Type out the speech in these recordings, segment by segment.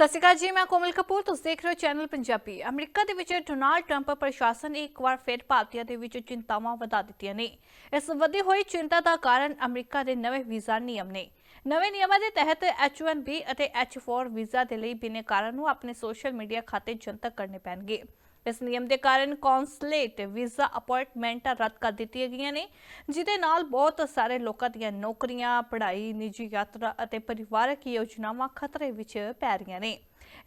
ਸਤਿ ਸ਼੍ਰੀ ਅਕਾਲ ਜੀ, ਮੈਂ ਕੋਮਲ ਕਪੂਰ, ਤੁਸੀਂ ਦੇਖ ਰਹੇ ਹੋ ਚੈਨਲ ਪੰਜਾਬੀ। ਅਮਰੀਕਾ ਦੇ ਵਿੱਚ ਡੋਨਾਲਡ ਟਰੰਪ ਪ੍ਰਸ਼ਾਸਨ ਨੇ ਇੱਕ ਵਾਰ ਫਿਰ ਭਾਰਤੀਆਂ ਦੇ ਵਿੱਚ ਚਿੰਤਾਵਾਂ ਵਧਾ ਦਿੱਤੀਆਂ ਨੇ। ਇਸ ਵਧੀ ਹੋਈ ਚਿੰਤਾ ਦਾ ਕਾਰਨ ਅਮਰੀਕਾ ਦੇ ਨਵੇਂ ਵੀਜ਼ਾ ਨਿਯਮ ਨੇ। ਨਵੇਂ ਨਿਯਮਾਂ ਦੇ ਤਹਿਤ H1B ਅਤੇ H4 ਵੀਜ਼ਾ ਦੇ ਲਈ ਬਿਨੇਕਾਰਾਂ ਨੂੰ ਆਪਣੇ ਸੋਸ਼ਲ ਮੀਡੀਆ ਖਾਤੇ ਜਨਤਕ ਕਰਨੇ ਪੈਣਗੇ। ਇਸ ਨਿਯਮ ਦੇ ਕਾਰਨ ਕੌਂਸਲੇਟ ਵੀਜ਼ਾ ਅਪਾਇੰਟਮੈਂਟਾਂ ਰੱਦ ਕਰ ਦਿੱਤੀਆਂ ਗਈਆਂ ਨੇ, ਜਿਹਦੇ ਨਾਲ ਬਹੁਤ ਸਾਰੇ ਲੋਕਾਂ ਦੀਆਂ ਨੌਕਰੀਆਂ, ਪੜ੍ਹਾਈ, ਨਿੱਜੀ ਯਾਤਰਾ ਅਤੇ ਪਰਿਵਾਰਕ ਯੋਜਨਾਵਾਂ ਖਤਰੇ ਵਿੱਚ ਪੈ ਰਹੀਆਂ ਨੇ।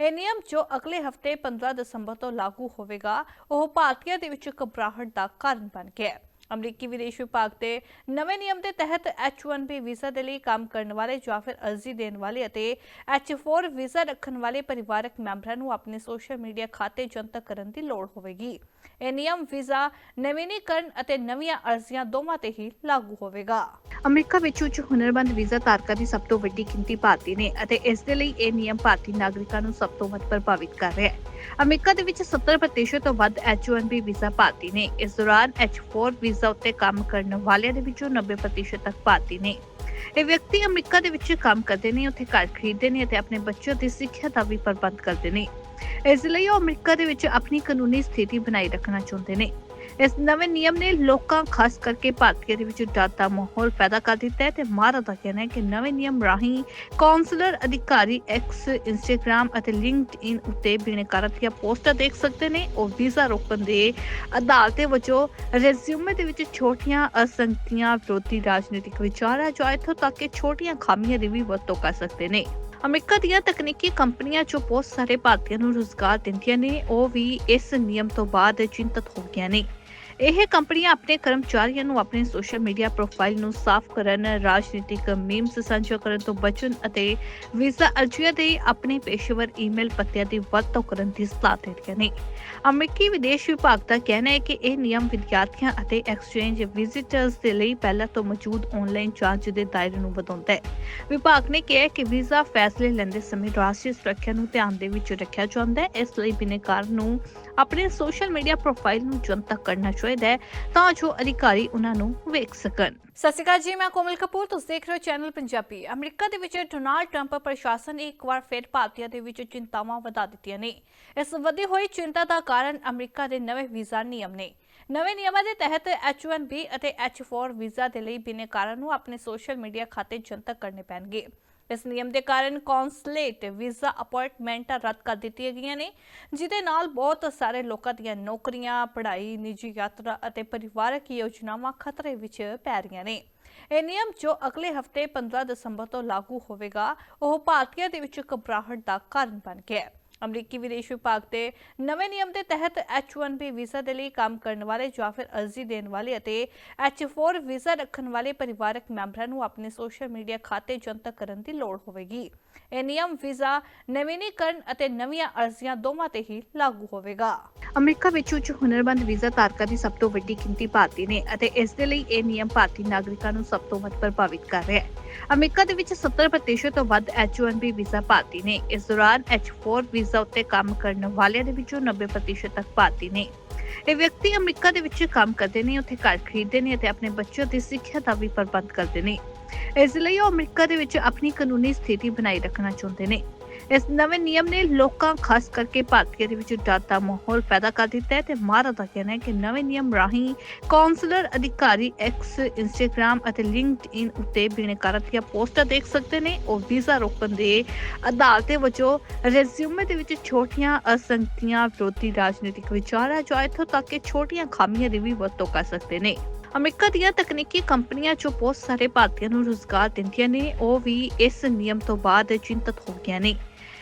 ਇਹ ਨਿਯਮ ਜੋ ਅਗਲੇ ਹਫ਼ਤੇ 15 ਦਸੰਬਰ ਤੋਂ ਲਾਗੂ ਹੋਵੇਗਾ, ਉਹ ਭਾਰਤੀਆਂ ਦੇ ਵਿੱਚ ਘਬਰਾਹਟ ਦਾ ਕਾਰਨ ਬਣ ਗਿਆ ਹੈ। ਅਮਰੀਕੀ ਵਿਦੇਸ਼ ਵਿਭਾਗ ਦੇ ਨਵੇਂ ਨਿਯਮ ਦੇ ਤਹਿਤ H1B ਵੀਜ਼ਾ ਦੇ ਲਈ ਕੰਮ ਕਰਨ ਵਾਲੇ ਜਾਂ ਫਿਰ ਅਰਜ਼ੀ ਦੇਣ ਵਾਲੇ ਅਤੇ H4 ਵੀਜ਼ਾ ਰੱਖਣ ਵਾਲੇ ਪਰਿਵਾਰਕ ਮੈਂਬਰਾਂ ਨੂੰ ਆਪਣੇ ਸੋਸ਼ਲ ਮੀਡੀਆ ਖਾਤੇ ਜਨਤਕ ਕਰਨ ਦੀ ਲੋੜ ਹੋਵੇਗੀ। ਇਹ ਨਿਯਮ ਵੀਜ਼ਾ ਨਵੀਨੀਕਰਨ ਅਤੇ ਨਵੀਆਂ ਅਰਜ਼ੀਆਂ ਦੋਵਾਂ ਤੇ ਹੀ ਲਾਗੂ ਹੋਵੇਗਾ। ਅਮਰੀਕਾ ਵਿੱਚ ਉੱਚ ਹੁਨਰਮੰਦ ਵੀਜ਼ਾ ਧਾਰਕਾਂ ਦੀ ਸਭ ਤੋਂ ਵੱਡੀ ਗਿਣਤੀ ਭਾਰਤੀ ਨੇ ਅਤੇ ਇਸ ਦੇ ਲਈ ਇਹ ਨਿਯਮ ਭਾਰਤੀ ਨਾਗਰਿਕਾਂ ਨੂੰ ਸਭ ਤੋਂ ਵੱਧ ਪ੍ਰਭਾਵਿਤ ਕਰ ਰਿਹਾ ਹੈ। ਅਮਰੀਕਾ ਦੇ ਵਿੱਚ 70% ਤੋਂ ਵੱਧ H1B ਵੀਜ਼ਾ ਭਾਰਤੀ ਨੇ। ਇਸ ਦੌਰਾਨ H4 ਵੀਜ਼ਾ ਉੱਤੇ ਕੰਮ ਕਰਨ ਵਾਲਿਆਂ ਦੇ ਵਿੱਚੋਂ 90% ਤੱਕ ਭਾਰਤੀ ਨੇ। ਇਹ ਵਿਅਕਤੀ ਅਮਰੀਕਾ ਦੇ ਵਿੱਚ ਕੰਮ ਕਰਦੇ ਨੇ, ਉੱਥੇ ਘਰ ਖਰੀਦਦੇ ਨੇ ਅਤੇ ਆਪਣੇ ਬੱਚਿਆਂ ਦੀ ਸਿੱਖਿਆ ਦਾ ਵੀ ਪ੍ਰਬੰਧ ਕਰਦੇ ਨੇ। ਇਸ ਲਈ ਉਹ ਅਮਰੀਕਾ ਦੇ ਵਿੱਚ ਆਪਣੀ ਕਾਨੂੰਨੀ ਸਥਿਤੀ ਬਣਾਈ ਰੱਖਣਾ ਚਾਹੁੰਦੇ ਨੇ। ਇਸ ਨਵੇਂ ਨਿਯਮ ਨੇ ਲੋਕਾਂ, ਖਾਸ ਕਰਕੇ ਭਾਰਤੀਆਂ ਦੇ ਵਿੱਚ ਡਰ ਦਾ ਮਾਹੌਲ ਪੈਦਾ ਕਰ ਦਿੱਤਾ ਹੈ ਤੇ ਮਾਰਾ ਦਾ ਕਹਿਣਾ ਹੈ ਕਿ ਨਵੇਂ ਨਿਯਮ ਰਾਹੀਂ ਕਾਉਂਸਲਰ ਅਧਿਕਾਰੀ ਐਕਸ ਇੰਸਟਾਗ੍ਰam ਅਤੇ ਲਿੰਕਡਇਨ ਉੱਤੇ ਬਿਨੇਕਾਰਾਂ ਦੀਆਂ ਪੋਸਟਾਂ ਦੇਖ ਸਕਦੇ ਨੇ। ਉਹ ਵੀਜ਼ਾ ਰੋਕਣ ਦੇ ਅਦਾਲਤੇ ਵਜੋਂ ਰੈਜ਼ਿਊਮੇ ਦੇ ਵਿੱਚ ਛੋਟੀਆਂ ਅਸੰਗਤੀਆਂ ਵਿਰੋਧੀ ਰਾਜਨੀਤਿਕ ਵਿਚਾਰਾਂ ਜਾਂ ਇੱਥੋਂ ਤੱਕ ਕਿ ਛੋਟੀਆਂ ਖਾਮੀਆਂ ਦੀ ਵੀ ਵਰਤੋਂ ਕਰ ਸਕਦੇ ਨੇ। ਅਮਰੀਕਾ ਦੀਆਂ ਤਕਨੀਕੀ ਕੰਪਨੀਆਂ ਜੋ ਬਹੁਤ ਸਾਰੇ ਭਾਰਤੀਆਂ ਨੂੰ ਰੋਜ਼ਗਾਰ ਦਿੰਦੀਆਂ ਨੇ। ਉਹ ਵੀ ਇਸ ਨਿਯਮ ਤੋਂ ਬਾਅਦ ਚਿੰਤਤ ਹੋ ਗਈਆਂ ਨੇ। ਇਹ ਕੰਪਨੀਆਂ ਆਪਣੇ ਕਰਮਚਾਰੀਆਂ ਨੂੰ ਆਪਣੇ ਸੋਸ਼ਲ ਮੀਡੀਆ ਪ੍ਰੋਫਾਈਲ ਨੂੰ ਸਾਫ਼ ਕਰਨ, ਰਾਜਨੀਤਿਕ ਮੀਮਸ ਸਾਂਝਾ ਕਰਨ ਤੋਂ ਬਚਣ ਅਤੇ ਵੀਜ਼ਾ ਅਰਜ਼ੀਆਂ ਦੇ ਆਪਣੇ ਪੇਸ਼ੇਵਰ ਈਮੇਲ ਪਤਿਆਂ ਦੀ ਵਰਤੋਂ ਕਰਨ ਦੀ ਸਲਾਹ ਦੇ ਰਹੀਆਂ ਨੇ। ਅਮਰੀਕੀ ਵਿਦੇਸ਼ ਵਿਭਾਗ ਦਾ ਕਹਿਣਾ ਹੈ ਕਿ ਇਹ ਨਿਯਮ ਵਿਦਿਆਰਥੀਆਂ ਅਤੇ ਐਕਸਚੇਂਜ ਵਿਜ਼ਿਟਰਸ ਦੇ ਲਈ ਪਹਿਲਾਂ ਤੋਂ ਮੌਜੂਦ ਆਨਲਾਈਨ ਜਾਂਚ ਦੇ ਦਾਇਰੇ ਨੂੰ ਵਧਾਉਂਦਾ ਹੈ। ਵਿਭਾਗ ਨੇ ਕਿਹਾ ਕਿ ਵੀਜ਼ਾ ਫੈਸਲੇ ਲੈਂਦੇ ਸਮੇਂ ਰਾਸ਼ਟਰੀ ਸੁਰੱਖਿਆ ਨੂੰ ਧਿਆਨ ਦੇ ਵਿੱਚ ਰੱਖਿਆ ਜਾਂਦਾ ਹੈ। ਇਸ ਲਈ ਬਿਨੇਕਾਰ ਨੂੰ ਆਪਣੇ ਸੋਸ਼ਲ ਮੀਡੀਆ ਪ੍ਰੋਫਾਈਲ ਨੂੰ ਜਨਤਕ ਕਰਨਾ ਚਾਹੀਦਾ ਹੈ ਤਾਂ ਜੋ ਅਧਿਕਾਰੀ ਉਹਨਾਂ ਨੂੰ ਵੇਖ ਸਕਣ। ਸਤਿ ਸ਼੍ਰੀ ਅਕਾਲ ਜੀ, ਮੈਂ ਕੋਮਲ ਕਪੂਰ, ਤੁਸੀਂ ਦੇਖ ਰਹੇ ਹੋ ਚੈਨਲ ਪੰਜਾਬੀ। ਅਮਰੀਕਾ ਦੇ ਵਿੱਚ ਡੋਨਾਲਡ ਟਰੰਪ ਪ੍ਰਸ਼ਾਸਨ ਨੇ ਇੱਕ ਵਾਰ ਫਿਰ ਭਾਰਤੀਆਂ ਦੇ ਵਿੱਚ ਚਿੰਤਾਵਾਂ ਵਧਾ ਦਿੱਤੀਆਂ ਨੇ। ਇਸ ਵਧੀ ਹੋਈ ਚਿੰਤਾ ਦਾ ਕਾਰਨ ਅਮਰੀਕਾ ਦੇ ਨਵੇਂ ਵੀਜ਼ਾ ਨਿਯਮ ਨੇ। ਨਵੇਂ ਨਿਯਮਾਂ ਦੇ ਤਹਿਤ H1B ਅਤੇ H4 ਵੀਜ਼ਾ ਦੇ ਲਈ ਬਿਨੇਕਾਰਾਂ ਨੂੰ ਆਪਣੇ ਸੋਸ਼ਲ ਮੀਡੀਆ ਖਾਤੇ ਜਨਤਕ ਕਰਨੇ ਪੈਣਗੇ। ਇਸ ਨਿਯਮ ਦੇ ਕਾਰਨ ਕੌਂਸਲੇਟ ਵੀਜ਼ਾ ਅਪਾਇੰਟਮੈਂਟਾਂ ਰੱਦ ਕਰ ਦਿੱਤੀਆਂ ਗਈਆਂ ਨੇ, ਜਿਹਦੇ ਨਾਲ ਬਹੁਤ ਸਾਰੇ ਲੋਕਾਂ ਦੀਆਂ ਨੌਕਰੀਆਂ, ਪੜ੍ਹਾਈ, ਨਿੱਜੀ ਯਾਤਰਾ ਅਤੇ ਪਰਿਵਾਰਕ ਯੋਜਨਾਵਾਂ ਖਤਰੇ ਵਿੱਚ ਪੈ ਰਹੀਆਂ ਨੇ। ਇਹ ਨਿਯਮ ਜੋ ਅਗਲੇ ਹਫ਼ਤੇ 15 ਦਸੰਬਰ ਤੋਂ ਲਾਗੂ ਹੋਵੇਗਾ, ਉਹ ਭਾਰਤੀਆਂ ਦੇ ਵਿੱਚ ਘਬਰਾਹਟ ਦਾ ਕਾਰਨ ਬਣ ਗਿਆ ਹੈ। ਅਮਰੀਕੀ ਵਿਦੇਸ਼ ਵਿਭਾਗ ਦੇ ਨਵੇਂ ਨਿਯਮ ਦੇ ਤਹਿਤ H1B ਵੀਜ਼ਾ ਦੇ ਲਈ ਕੰਮ ਕਰਨ ਵਾਲੇ ਜਾਂ ਫਿਰ ਅਰਜ਼ੀ ਦੇਣ ਵਾਲੇ ਅਤੇ H4 ਵੀਜ਼ਾ ਰੱਖਣ ਵਾਲੇ ਪਰਿਵਾਰਕ ਮੈਂਬਰਾਂ ਨੂੰ ਆਪਣੇ ਸੋਸ਼ਲ ਮੀਡੀਆ ਖਾਤੇ ਜਨਤਕ ਕਰਨ ਦੀ ਲੋੜ ਹੋਵੇਗੀ। ਇਹ ਨਿਯਮ ਵੀਜ਼ਾ, ਨਵੀਨੀਕਰਨ ਅਤੇ ਨਵੀਆਂ ਅਰਜ਼ੀਆਂ ਦੋਵਾਂ ਤੇ ਹੀ ਲਾਗੂ ਹੋਵੇਗਾ। ਅਮਰੀਕਾ ਵਿੱਚ ਉੱਚ ਹੁਨਰਬੰਦ ਵੀਜ਼ਾ ਧਾਰਕਾਂ ਦੀ ਸਭ ਤੋਂ ਵੱਡੀ ਗਿਣਤੀ ਭਾਰਤੀ ਨੇ ਅਤੇ ਇਸ ਦੇ ਲਈ ਇਹ ਨਿਯਮ ਭਾਰਤੀ ਨਾਗਰਿਕਾਂ ਨੂੰ ਸਭ ਤੋਂ ਵੱਧ ਪ੍ਰਭਾਵਿਤ ਕਰ ਰਿਹਾ ਹੈ। ਅਮਰੀਕਾ ਦੇ ਵਿੱਚ 70% ਤੋਂ ਵੱਧ H1B ਵੀਜ਼ਾ ਭਾਰਤੀ ਨੇ। ਇਸ ਦੌਰਾਨ H4 ਵੀਜ਼ਾ ਉੱਤੇ ਕੰਮ ਕਰਨ ਵਾਲਿਆਂ ਦੇ ਵਿੱਚੋਂ 90% ਤੱਕ ਭਾਰਤੀ ਨੇ। ਇਹ ਵਿਅਕਤੀ ਅਮਰੀਕਾ ਦੇ ਵਿੱਚ ਕੰਮ ਕਰਦੇ ਨੇ, ਉੱਥੇ ਘਰ ਖਰੀਦਦੇ ਨੇ ਅਤੇ ਆਪਣੇ ਬੱਚਿਆਂ ਦੀ ਸਿੱਖਿਆ ਦਾ ਵੀ ਪ੍ਰਬੰਧ ਕਰਦੇ ਨੇ। ਇਸ ਲਈ ਉਹ ਅਮਰੀਕਾ ਦੇ ਵਿੱਚ ਆਪਣੀ ਕਾਨੂੰਨੀ ਸਥਿਤੀ ਬਣਾਈ ਰੱਖਣਾ ਚਾਹੁੰਦੇ ਨੇ। ਇਸ ਨਵੇਂ ਨਿਯਮ ਨੇ ਲੋਕਾਂ, ਖਾਸ ਕਰਕੇ ਭਾਰਤੀਆਂ ਦੇ ਵਿੱਚ ਡਰ ਦਾ ਮਾਹੌਲ ਪੈਦਾ ਕਰ ਦਿੱਤਾ ਹੈ ਤੇ ਮਾਰਾ ਦਾ ਕਹਿਣਾ ਹੈ ਕਿ ਨਵੇਂ ਨਿਯਮ ਰਾਹੀਂ ਕਾਉਂਸਲਰ ਅਧਿਕਾਰੀ ਐਕਸ ਇੰਸਟਾਗ੍ਰam ਅਤੇ ਲਿੰਕਡਇਨ ਉੱਤੇ ਬਿਨੇਕਾਰਾਂ ਦੀਆਂ ਪੋਸਟਾਂ ਦੇਖ ਸਕਦੇ ਨੇ। ਉਹ ਵੀਜ਼ਾ ਰੋਕਣ ਦੇ ਆਧਾਰ ਤੇ ਵਜੋਂ ਰੈਜ਼ਿਊਮੇ ਦੇ ਵਿੱਚ ਛੋਟੀਆਂ ਅਸੰਗਤੀਆਂ ਵਿਰੋਧੀ ਰਾਜਨੀਤਿਕ ਵਿਚਾਰਾਂ ਜਾਂ ਇੱਥੋਂ ਤੱਕ ਕਿ ਛੋਟੀਆਂ ਖਾਮੀਆਂ ਦੀ ਵੀ ਵਰਤੋਂ ਕਰ ਸਕਦੇ ਨੇ। ਅਮਰੀਕਾ ਦੀਆਂ ਤਕਨੀਕੀ ਕੰਪਨੀਆਂ ਜੋ ਬਹੁਤ ਸਾਰੇ ਭਾਰਤੀਆਂ ਨੂੰ ਰੋਜ਼ਗਾਰ ਦਿੰਦੀਆਂ ਨੇ, ਉਹ ਵੀ ਇਸ ਨਿਯਮ ਤੋਂ ਬਾਅਦ ਚਿੰਤਤ ਹੋ ਗਈਆਂ ਨੇ।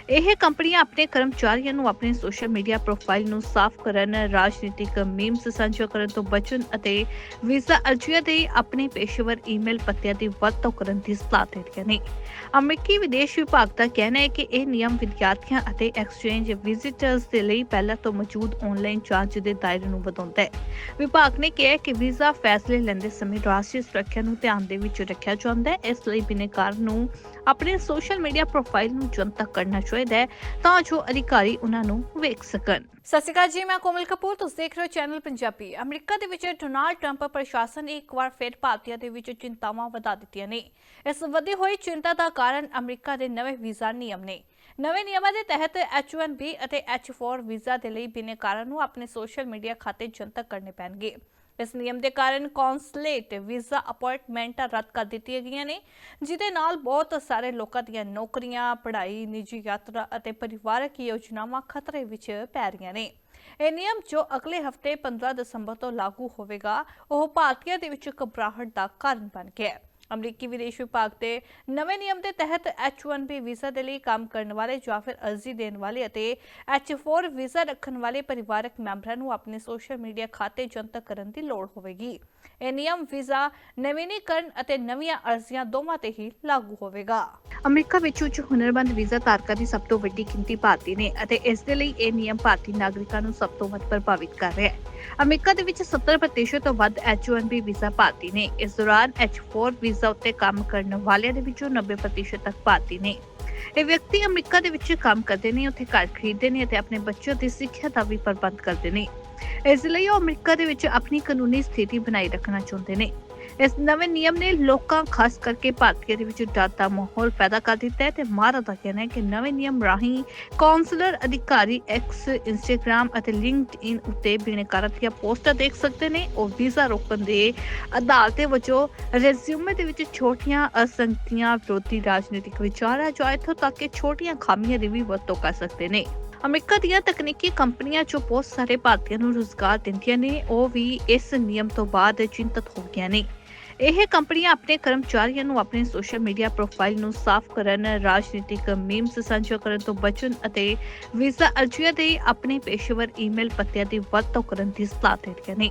ਇਹ ਕੰਪਨੀਆਂ ਆਪਣੇ ਕਰਮਚਾਰੀਆਂ ਨੂੰ ਆਪਣੇ ਸੋਸ਼ਲ ਮੀਡੀਆ ਪ੍ਰੋਫਾਈਲ ਨੂੰ ਸਾਫ਼ ਕਰਨ, ਰਾਜਨੀਤਿਕ ਮੀਮਸ ਸਾਂਝਾ ਕਰਨ ਤੋਂ ਬਚਣ ਅਤੇ ਵੀਜ਼ਾ ਅਰਜ਼ੀਆਂ ਦੇ ਆਪਣੇ ਪੇਸ਼ੇਵਰ ਈਮੇਲ ਪਤਿਆਂ ਦੀ ਵਰਤੋਂ ਕਰਨ ਦੀ ਸਲਾਹ ਦਿੰਦੀਆਂ ਨੇ। ਅਮਰੀਕੀ ਵਿਦੇਸ਼ ਵਿਭਾਗ ਦਾ ਕਹਿਣਾ ਹੈ ਕਿ ਇਹ ਨਿਯਮ ਵਿਦਿਆਰਥੀਆਂ ਅਤੇ ਐਕਸਚੇਂਜ ਵਿਜ਼ਿਟਰਸ ਦੇ ਲਈ ਪਹਿਲਾਂ ਤੋਂ ਮੌਜੂਦ ਆਨਲਾਈਨ ਜਾਂਚ ਦੇ ਦਾਇਰੇ ਨੂੰ ਵਧਾਉਂਦਾ ਹੈ। ਵਿਭਾਗ ਨੇ ਕਿਹਾ ਕਿ ਵੀਜ਼ਾ ਫੈਸਲੇ ਲੈਂਦੇ ਸਮੇਂ ਰਾਸ਼ਟਰੀ ਸੁਰੱਖਿਆ ਨੂੰ ਧਿਆਨ ਦੇ ਵਿੱਚ ਰੱਖਿਆ ਜਾਂਦਾ ਹੈ। ਇਸ ਲਈ ਬਿਨੇਕਾਰ ਨੂੰ ਆਪਣੇ ਸੋਸ਼ਲ ਮੀਡੀਆ ਪ੍ਰੋਫਾਈਲ ਨੂੰ ਜਨਤਕ ਕਰਨਾ ਚਾਹੀਦਾ ਹੈ ਤਾਂ ਜੋ ਅਧਿਕਾਰੀ ਉਹਨਾਂ ਨੂੰ ਵੇਖ ਸਕਣ। ਸਤਿ ਸ਼੍ਰੀ ਅਕਾਲ ਜੀ, ਮੈਂ ਕੋਮਲ ਕਪੂਰ। ਤੁਸੀਂ ਦੇਖ ਰਹੇ ਹੋ ਚੈਨਲ ਪੰਜਾਬੀ। ਅਮਰੀਕਾ ਦੇ ਵਿੱਚ ਡੋਨਾਲਡ ਟਰੰਪ ਪ੍ਰਸ਼ਾਸਨ ਨੇ ਇੱਕ ਵਾਰ ਫਿਰ ਭਾਰਤੀਆਂ ਦੇ ਵਿੱਚ ਚਿੰਤਾਵਾਂ ਵਧਾ ਦਿੱਤੀਆਂ ਨੇ। ਇਸ ਵਧੀ ਹੋਈ ਚਿੰਤਾ ਦਾ ਕਾਰਨ ਅਮਰੀਕਾ ਦੇ ਨਵੇਂ ਵੀਜ਼ਾ ਨਿਯਮ ਨੇ। ਨਵੇਂ ਨਿਯਮਾਂ ਦੇ ਤਹਿਤ H1B ਅਤੇ H4 ਵੀਜ਼ਾ ਦੇ ਲਈ ਬਿਨੈਕਾਰਾਂ ਨੂੰ ਆਪਣੇ ਸੋਸ਼ਲ ਮੀਡੀਆ ਖਾਤੇ ਜਨਤਕ ਕਰਨੇ ਪੈਣਗੇ। ਇਸ ਨਿਯਮ ਦੇ ਕਾਰਨ ਕੌਂਸਲੇਟ ਵੀਜ਼ਾ ਅਪਾਇੰਟਮੈਂਟਾਂ ਰੱਦ ਕਰ ਦਿੱਤੀਆਂ ਗਈਆਂ ਨੇ, ਜਿਹਦੇ ਨਾਲ ਬਹੁਤ ਸਾਰੇ ਲੋਕਾਂ ਦੀਆਂ ਨੌਕਰੀਆਂ, ਪੜ੍ਹਾਈ, ਨਿੱਜੀ ਯਾਤਰਾ ਅਤੇ ਪਰਿਵਾਰਕ ਯੋਜਨਾਵਾਂ ਖਤਰੇ ਵਿੱਚ ਪੈ ਰਹੀਆਂ ਨੇ। ਇਹ ਨਿਯਮ ਜੋ ਅਗਲੇ ਹਫ਼ਤੇ 15 ਦਸੰਬਰ ਤੋਂ ਲਾਗੂ ਹੋਵੇਗਾ, ਉਹ ਭਾਰਤੀਆਂ ਦੇ ਵਿੱਚ ਘਬਰਾਹਟ ਦਾ ਕਾਰਨ ਬਣ ਗਿਆ ਹੈ। ਅਮਰੀਕੀ ਵਿਦੇਸ਼ ਵਿਭਾਗ ਦੇ ਨਵੇਂ ਨਿਯਮ ਦੇ ਤਹਿਤ H1B ਵੀਜ਼ਾ ਦੇ ਲਈ ਕੰਮ ਕਰਨ ਵਾਲੇ ਜਾਂ ਫਿਰ ਅਰਜ਼ੀ ਦੇਣ ਵਾਲੇ ਅਤੇ H4 ਵੀਜ਼ਾ ਰੱਖਣ ਵਾਲੇ ਪਰਿਵਾਰਕ ਮੈਂਬਰਾਂ ਨੂੰ ਆਪਣੇ ਸੋਸ਼ਲ ਮੀਡੀਆ ਖਾਤੇ ਜਨਤਕ ਕਰਨ ਦੀ ਲੋੜ ਹੋਵੇਗੀ। ਇਹ ਨਿਯਮ ਵੀਜ਼ਾ, ਨਵੀਨੀਕਰਨ ਅਤੇ ਨਵੀਆਂ ਅਰਜ਼ੀਆਂ ਦੋਵਾਂ ਤੇ ਹੀ ਲਾਗੂ ਹੋਵੇਗਾ। ਅਮਰੀਕਾ ਵਿੱਚ ਉੱਚ ਹੁਨਰਮੰਦ ਵੀਜ਼ਾ ਧਾਰਕਾਂ ਦੀ ਸਭ ਤੋਂ ਵੱਡੀ ਗਿਣਤੀ ਭਾਰਤੀ ਨੇ ਅਤੇ ਇਸ ਦੇ ਲਈ ਇਹ ਨਿਯਮ ਭਾਰਤੀ ਨਾਗਰਿਕਾਂ ਨੂੰ ਸਭ ਤੋਂ ਵੱਧ ਪ੍ਰਭਾਵਿਤ ਕਰ ਰਿਹਾ ਹੈ। ਅਮਰੀਕਾ ਦੇ ਵਿੱਚ 70% ਤੋਂ ਵੱਧ H1B ਵੀਜ਼ਾ ਭਾਰਤੀ ਨੇ। ਇਸ ਦੌਰਾਨ H4 ਵੀਜ਼ਾ ਉੱਤੇ ਕੰਮ ਕਰਨ ਵਾਲਿਆਂ ਦੇ ਵਿੱਚੋਂ 90% ਤੱਕ ਭਾਰਤੀ ਨੇ। ਇਹ ਵਿਅਕਤੀ ਅਮਰੀਕਾ ਦੇ ਵਿੱਚ ਕੰਮ ਕਰਦੇ ਨੇ, ਉੱਥੇ ਘਰ ਖਰੀਦਦੇ ਨੇ ਅਤੇ ਆਪਣੇ ਬੱਚਿਆਂ ਦੀ ਸਿੱਖਿਆ ਦਾ ਵੀ ਪ੍ਰਬੰਧ ਕਰਦੇ ਨੇ। ਇਸ ਲਈ ਉਹ ਅਮਰੀਕਾ ਦੇ ਵਿੱਚ ਆਪਣੀ ਕਾਨੂੰਨੀ ਸਥਿਤੀ ਬਣਾਈ ਰੱਖਣਾ ਚਾਹੁੰਦੇ ਨੇ। ਇਸ ਨਵੇਂ ਨਿਯਮ ਨੇ ਲੋਕਾਂ, ਖਾਸ ਕਰਕੇ ਭਾਰਤੀਆਂ ਦੇ ਵਿੱਚ ਡਰ ਦਾ ਮਾਹੌਲ ਪੈਦਾ ਕਰ ਦਿੱਤਾ ਹੈ ਤੇ ਮਾਰਾ ਦਾ ਕਹਿਣਾ ਹੈ ਕਿ ਨਵੇਂ ਨਿਯਮ ਰਾਹੀਂ ਕਾਉਂਸਲਰ ਅਧਿਕਾਰੀ ਐਕਸ ਇੰਸਟਾਗ੍ਰam ਅਤੇ ਲਿੰਕਡਇਨ ਉੱਤੇ ਬਿਨੈਕਾਰਾਂ ਦੀਆਂ ਪੋਸਟਾਂ ਦੇਖ ਸਕਦੇ ਨੇ। ਉਹ ਵੀਜ਼ਾ ਰੋਕਣ ਦੇ ਅਦਾਲਤੇ ਵਜੋਂ ਰੈਜ਼ਿਊਮੇ ਦੇ ਵਿੱਚ ਛੋਟੀਆਂ ਅਸੰਗਤੀਆਂ ਵਿਰੋਧੀ ਰਾਜਨੀਤਿਕ ਵਿਚਾਰਾਂ ਜੋ ਇੱਥੋਂ ਤੱਕ ਕਿ ਛੋਟੀਆਂ ਖਾਮੀਆਂ ਦੀ ਵੀ ਵਰਤੋਂ ਕਰ ਸਕਦੇ ਨੇ। ਅਮਰੀਕਾ ਦੀਆਂ ਤਕਨੀਕੀ ਕੰਪਨੀਆਂ ਜੋ ਬਹੁਤ ਸਾਰੇ ਭਾਰਤੀਆਂ ਨੂੰ ਰੋਜ਼ਗਾਰ ਦਿੰਦੀਆਂ ਨੇ। ਉਹ ਵੀ ਇਸ ਨਿਯਮ ਤੋਂ ਬਾਅਦ ਚਿੰਤਤ ਹੋ ਗਈਆਂ ਨੇ। ਇਹ ਕੰਪਨੀਆਂ ਆਪਣੇ ਕਰਮਚਾਰੀਆਂ ਨੂੰ ਆਪਣੇ ਸੋਸ਼ਲ ਮੀਡੀਆ ਪ੍ਰੋਫਾਈਲ ਨੂੰ ਸਾਫ਼ ਕਰਨ, ਰਾਜਨੀਤਿਕ ਮੀਮਸ ਸਾਂਝਾ ਕਰਨ ਤੋਂ ਬਚਣ ਅਤੇ ਵੀਜ਼ਾ ਅਰਜ਼ੀਆਂ ਦੇ ਆਪਣੇ ਪੇਸ਼ੇਵਰ ਈਮੇਲ ਪਤਿਆਂ ਦੀ ਵਰਤੋਂ ਕਰਨ ਦੀ ਸਲਾਹ ਦੇ ਰਹੀਆਂ ਨੇ।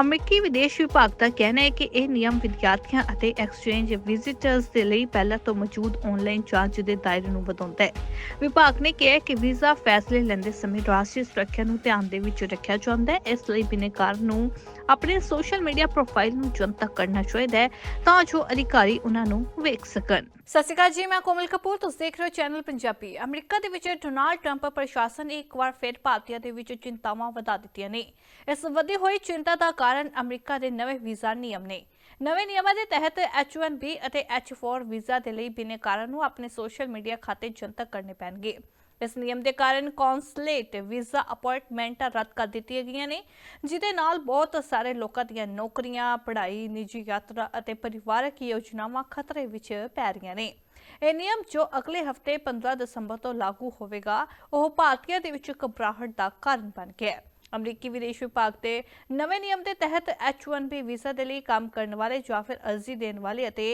ਅਮਰੀਕੀ ਵਿਦੇਸ਼ ਵਿਭਾਗ ਦਾ ਕਹਿਣਾ ਹੈ ਕਿ ਇਹ ਨਿਯਮ ਵਿਦਿਆਰਥੀਆਂ ਅਤੇ ਐਕਸਚੇਂਜ ਵਿਜ਼ਿਟਰਸ ਦੇ ਲਈ ਪਹਿਲਾਂ ਤੋਂ ਮੌਜੂਦ ਆਨਲਾਈਨ ਜਾਂਚ ਦੇ ਦਾਇਰੇ ਨੂੰ ਵਧਾਉਂਦਾ ਹੈ। ਵਿਭਾਗ ਨੇ ਕਿਹਾ ਕਿ ਵੀਜ਼ਾ ਫੈਸਲੇ ਲੈਂਦੇ ਸਮੇਂ ਰਾਸ਼ਟਰੀ ਸੁਰੱਖਿਆ ਨੂੰ ਧਿਆਨ ਦੇ ਵਿੱਚ ਰੱਖਿਆ ਜਾਂਦਾ ਹੈ। ਇਸ ਲਈ ਬਿਨੈਕਾਰ ਨੂੰ ਆਪਣੇ ਸੋਸ਼ਲ ਮੀਡੀਆ ਪ੍ਰੋਫਾਈਲ ਨੂੰ ਜਨਤਕ ਕਰਨਾ ਚਾਹੀਦਾ ਹੈ ਤਾਂ ਜੋ ਅਧਿਕਾਰੀ ਉਹਨਾਂ ਨੂੰ ਵੇਖ ਸਕਣ। ਸਤਿ ਸ਼੍ਰੀ ਅਕਾਲ ਜੀ, ਮੈਂ ਕੋਮਲ ਕਪੂਰ। ਤੁਸੀਂ ਦੇਖ ਰਹੇ ਹੋ ਚੈਨਲ ਪੰਜਾਬੀ। ਅਮਰੀਕਾ ਦੇ ਵਿੱਚ ਡੋਨਾਲਡ ਟਰੰਪ ਪ੍ਰਸ਼ਾਸਨ ਨੇ ਇੱਕ ਵਾਰ ਫਿਰ ਭਾਰਤੀਆਂ ਦੇ ਵਿੱਚ ਚਿੰਤਾਵਾਂ ਵਧਾ ਦਿੱਤੀਆਂ ਨੇ। ਇਸ ਵਧੀ ਹੋਈ ਚਿੰਤਾ ਦਾ ਕਾਰਨ ਅਮਰੀਕਾ ਦੇ ਨਵੇਂ ਵੀਜ਼ਾ ਨਿਯਮ ਨੇ। ਨਵੇਂ ਨਿਯਮਾਂ ਦੇ ਤਹਿਤ H1B ਅਤੇ H4 ਵੀਜ਼ਾ ਦੇ ਲਈ ਬਿਨੈਕਾਰਾਂ ਨੂੰ ਆਪਣੇ ਸੋਸ਼ਲ ਮੀਡੀਆ ਖਾਤੇ ਜਨਤਕ ਕਰਨੇ ਪੈਣਗੇ। ਇਸ ਨਿਯਮ ਦੇ ਕਾਰਨ ਕੌਂਸਲੇਟ, ਵੀਜ਼ਾ, ਅਪਾਇੰਟਮੈਂਟਾਂ ਰੱਦ ਕਰ ਦਿੱਤੀਆਂ ਗਈਆਂ ਨੇ, ਜਿਹਦੇ ਨਾਲ ਬਹੁਤ ਸਾਰੇ ਲੋਕਾਂ ਦੀਆਂ ਨੌਕਰੀਆਂ, ਪੜ੍ਹਾਈ, ਨਿੱਜੀ ਯਾਤਰਾ ਅਤੇ ਪਰਿਵਾਰਕ ਯੋਜਨਾਵਾਂ ਖਤਰੇ ਵਿੱਚ ਪੈ ਰਹੀਆਂ ਨੇ। ਇਹ ਨਿਯਮ ਜੋ ਅਗਲੇ ਹਫ਼ਤੇ 15 ਦਸੰਬਰ ਤੋਂ ਲਾਗੂ ਹੋਵੇਗਾ, ਉਹ ਭਾਰਤੀਆਂ ਦੇ ਵਿੱਚ ਘਬਰਾਹਟ ਦਾ ਕਾਰਨ ਬਣ ਗਿਆ ਹੈ। ਅਮਰੀਕੀ ਵਿਦੇਸ਼ ਵਿਭਾਗ ਦੇ ਨਵੇਂ ਨਿਯਮ ਦੇ ਤਹਿਤ H1B ਵੀਜ਼ਾ ਦੇ ਲਈ ਕੰਮ ਕਰਨ ਵਾਲੇ ਜਾਂ ਫਿਰ ਅਰਜ਼ੀ ਦੇਣ ਵਾਲੇ ਅਤੇ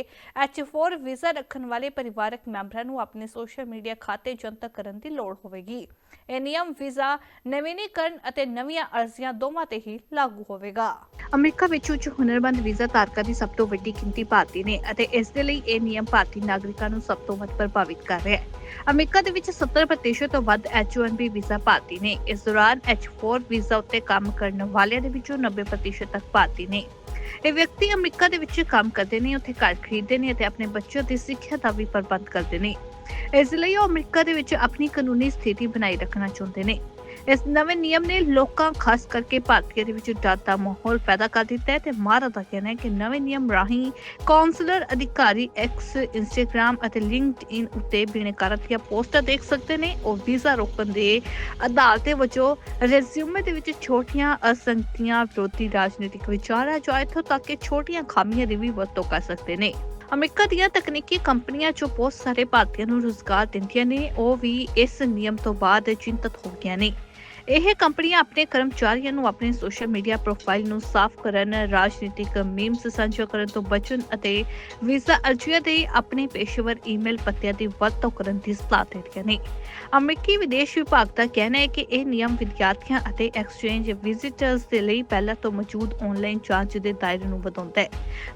H4 ਵੀਜ਼ਾ ਰੱਖਣ ਵਾਲੇ ਪਰਿਵਾਰਕ ਮੈਂਬਰਾਂ ਨੂੰ ਆਪਣੇ ਸੋਸ਼ਲ ਮੀਡੀਆ ਖਾਤੇ ਜਨਤਕ ਕਰਨ ਦੀ ਲੋੜ ਹੋਵੇਗੀ। ਇਹ ਨਿਯਮ ਵੀਜ਼ਾ, ਨਵੀਨੀਕਰਨ ਅਤੇ ਨਵੀਆਂ ਅਰਜ਼ੀਆਂ ਦੋਵਾਂ ਤੇ ਹੀ ਲਾਗੂ ਹੋਵੇਗਾ। ਅਮਰੀਕਾ ਵਿੱਚ ਉੱਚ ਹੁਨਰਮੰਦ ਵੀਜ਼ਾ ਧਾਰਕਾਂ ਦੀ ਸਭ ਤੋਂ ਵੱਡੀ ਗਿਣਤੀ ਭਾਰਤੀ ਨੇ ਅਤੇ ਇਸ ਦੇ ਲਈ ਇਹ ਨਿਯਮ ਭਾਰਤੀ ਨਾਗਰਿਕਾਂ ਨੂੰ ਸਭ ਤੋਂ ਵੱਧ ਪ੍ਰਭਾਵਿਤ ਕਰ ਰਿਹਾ ਹੈ। ਅਮਰੀਕਾ ਦੇ ਵਿੱਚ 70% ਤੋਂ ਵੱਧ H1B ਵੀਜ਼ਾ ਭਾਰਤੀ ਨੇ। ਇਸ ਦੌਰਾਨ H4 ਵੀਜ਼ਾ ਉੱਤੇ ਕੰਮ ਕਰਨ ਵਾਲਿਆਂ ਦੇ ਵਿੱਚੋਂ 90% ਤੱਕ ਭਾਰਤੀ ਨੇ। ਇਹ ਵਿਅਕਤੀ ਅਮਰੀਕਾ ਦੇ ਵਿੱਚ ਕੰਮ ਕਰਦੇ ਨੇ, ਉੱਥੇ ਘਰ ਖਰੀਦਦੇ ਨੇ ਅਤੇ ਆਪਣੇ ਬੱਚਿਆਂ ਦੀ ਸਿੱਖਿਆ ਦਾ ਵੀ ਪ੍ਰਬੰਧ ਕਰਦੇ ਨੇ। ਇਸ ਲਈ ਉਹ ਅਮਰੀਕਾ ਦੇ ਵਿੱਚ ਆਪਣੀ ਕਾਨੂੰਨੀ ਸਥਿਤੀ ਬਣਾਈ ਰੱਖਣਾ ਚਾਹੁੰਦੇ ਨੇ। ਇਸ ਨਵੇਂ ਨਿਯਮ ਨੇ ਲੋਕਾਂ, ਖਾਸ ਕਰਕੇ ਭਾਰਤੀਆਂ ਦੇ ਵਿੱਚ ਡਰ ਦਾ ਮਾਹੌਲ ਪੈਦਾ ਕਰ ਦਿੱਤਾ ਹੈ ਤੇ ਮਾਰਾ ਦਾ ਕਹਿਣਾ ਹੈ ਕਿ ਨਵੇਂ ਨਿਯਮ ਰਾਹੀਂ ਕਾਉਂਸਲਰ ਅਧਿਕਾਰੀ ਐਕਸ ਇੰਸਟਾਗ੍ਰam ਅਤੇ ਲਿੰਕਡਇਨ ਉੱਤੇ ਬਿਨੈਕਾਰਾਂ ਦੀਆਂ ਪੋਸਟਾਂ ਦੇਖ ਸਕਦੇ ਨੇ। ਉਹ ਵੀਜ਼ਾ ਰੋਕਣ ਦੇ ਅਦਾਲਤੇ ਵਜੋਂ ਰੈਜ਼ਿਊਮੇ ਦੇ ਵਿੱਚ ਛੋਟੀਆਂ ਅਸੰਗਤੀਆਂ ਵਿਰੋਧੀ ਰਾਜਨੀਤਿਕ ਵਿਚਾਰਾਂ ਜੋ ਇੱਥੋਂ ਤੱਕ ਕਿ ਛੋਟੀਆਂ ਖਾਮੀਆਂ ਦੀ ਵੀ ਵਰਤੋਂ ਕਰ ਸਕਦੇ ਨੇ। ਅਮਰੀਕਾ ਦੀਆਂ ਤਕਨੀਕੀ ਕੰਪਨੀਆਂ ਜੋ ਬਹੁਤ ਸਾਰੇ ਭਾਰਤੀਆਂ ਨੂੰ ਰੋਜ਼ਗਾਰ ਦਿੰਦੀਆਂ ਨੇ, ਉਹ ਵੀ ਇਸ ਨਿਯਮ ਤੋਂ ਬਾਅਦ ਚਿੰਤਤ ਹੋ ਗਈਆਂ ਨੇ। ਇਹ ਕੰਪਨੀਆਂ ਆਪਣੇ ਕਰਮਚਾਰੀਆਂ ਨੂੰ ਆਪਣੇ ਸੋਸ਼ਲ ਮੀਡੀਆ ਪ੍ਰੋਫਾਈਲ ਨੂੰ ਸਾਫ਼ ਕਰਨ, ਰਾਜਨੀਤਿਕ ਮੀਮਸ ਸਾਂਝਾ ਕਰਨ ਤੋਂ ਬਚਣ ਅਤੇ ਵੀਜ਼ਾ ਅਰਜ਼ੀਆਂ ਦੇ ਆਪਣੇ ਪੇਸ਼ੇਵਰ ਈਮੇਲ ਪਤਿਆਂ ਦੀ ਵਰਤੋਂ ਕਰਨ ਦੀ ਸਲਾਹ ਦੇ ਨੇ। ਅਮਰੀਕੀ ਵਿਦੇਸ਼ ਵਿਭਾਗ ਦਾ ਕਹਿਣਾ ਹੈ ਕਿ ਇਹ ਨਿਯਮ ਵਿਦਿਆਰਥੀਆਂ ਅਤੇ ਐਕਸਚੇਂਜ ਵਿਜ਼ਿਟਰਸ ਦੇ ਲਈ ਪਹਿਲਾਂ ਤੋਂ ਮੌਜੂਦ ਆਨਲਾਈਨ ਜਾਂਚ ਦੇ ਦਾਇਰੇ ਨੂੰ ਵਧਾਉਂਦਾ ਹੈ।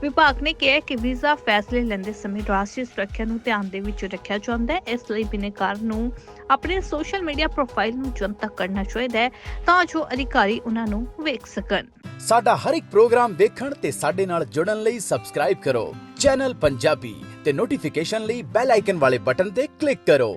ਵਿਭਾਗ ਨੇ ਕਿਹਾ ਕਿ ਵੀਜ਼ਾ ਫੈਸਲੇ ਲੈਂਦੇ ਸਮੇਂ ਰਾਸ਼ਟਰੀ ਸੁਰੱਖਿਆ ਨੂੰ ਧਿਆਨ ਦੇ ਵਿੱਚ ਰੱਖਿਆ ਜਾਂਦਾ ਹੈ। ਇਸ ਲਈ ਬਿਨੈਕਾਰ ਨੂੰ ਆਪਣੇ ਸੋਸ਼ਲ ਮੀਡੀਆ ਪ੍ਰੋਫਾਈਲ ਨੂੰ ਜਨਤਕ ਕਰਨਾ ਚਾਹੀਦਾ ਹੈ ਤਾਂ ਜੋ ਅਧਿਕਾਰੀ ਉਹਨਾਂ ਨੂੰ ਵੇਖ ਸਕਣ। ਸਾਡਾ ਹਰ ਇੱਕ ਪ੍ਰੋਗਰਾਮ ਵੇਖਣ ਤੇ ਸਾਡੇ ਨਾਲ ਜੁੜਨ ਲਈ ਸਬਸਕ੍ਰਾਈਬ ਕਰੋ। ਚੈਨਲ ਪੰਜਾਬੀ ਤੇ ਨੋਟੀਫਿਕੇਸ਼ਨ ਲਈ ਬੈਲ ਆਈਕਨ ਵਾਲੇ ਬਟਨ ਤੇ ਕਲਿੱਕ ਕਰੋ।